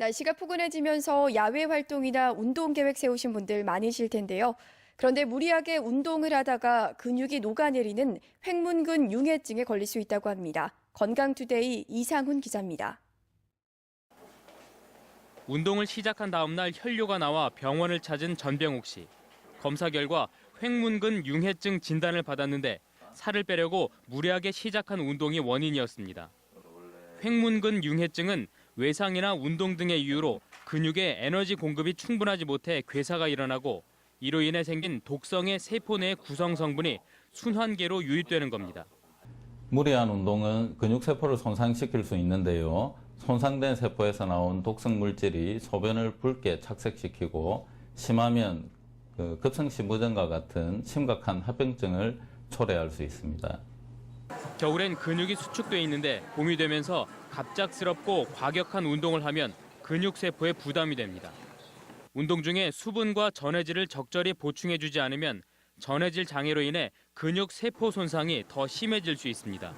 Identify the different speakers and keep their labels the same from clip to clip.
Speaker 1: 날씨가 포근해지면서 야외 활동이나 운동 계획 세우신 분들 많으실 텐데요. 그런데 무리하게 운동을 하다가 근육이 녹아내리는 횡문근 융해증에 걸릴 수 있다고 합니다. 건강투데이 이상훈 기자입니다.
Speaker 2: 운동을 시작한 다음 날 혈뇨가 나와 병원을 찾은 전병욱 씨. 검사 결과 횡문근 융해증 진단을 받았는데 살을 빼려고 무리하게 시작한 운동이 원인이었습니다. 횡문근 융해증은 외상이나 운동 등의 이유로 근육에 에너지 공급이 충분하지 못해 괴사가 일어나고 이로 인해 생긴 독성의 세포 내 구성 성분이 순환계로 유입되는 겁니다.
Speaker 3: 무리한 운동은 근육 세포를 손상시킬 수 있는데요. 손상된 세포에서 나온 독성 물질이 소변을 붉게 착색시키고 심하면 그 급성 심부전과 같은 심각한 합병증을 초래할 수 있습니다.
Speaker 2: 겨울엔 근육이 수축돼 있는데 봄이 되면서 갑작스럽고 과격한 운동을 하면 근육 세포에 부담이 됩니다. 운동 중에 수분과 전해질을 적절히 보충해 주지 않으면 전해질 장애로 인해 근육 세포 손상이 더 심해질 수 있습니다.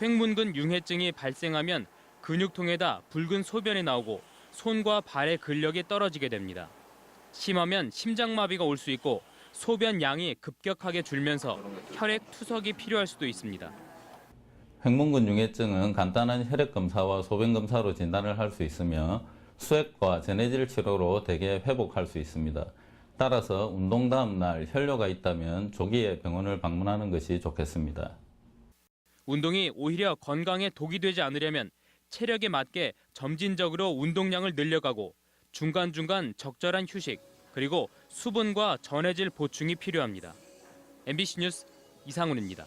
Speaker 2: 횡문근 융해증이 발생하면 근육통에다 붉은 소변이 나오고 손과 발의 근력이 떨어지게 됩니다. 심하면 심장마비가 올 수 있고 소변 양이 급격하게 줄면서 혈액 투석이 필요할 수도 있습니다.
Speaker 3: 횡문근 융해증은 간단한 혈액 검사와 소변 검사로 진단을 할 수 있으며 수액과 전해질 치료로 대개 회복할 수 있습니다. 따라서 운동 다음 날 혈뇨가 있다면 조기에 병원을 방문하는 것이 좋겠습니다.
Speaker 2: 운동이 오히려 건강에 독이 되지 않으려면 체력에 맞게 점진적으로 운동량을 늘려가고 중간중간 적절한 휴식 그리고 수분과 전해질 보충이 필요합니다. MBC 뉴스 이상훈입니다.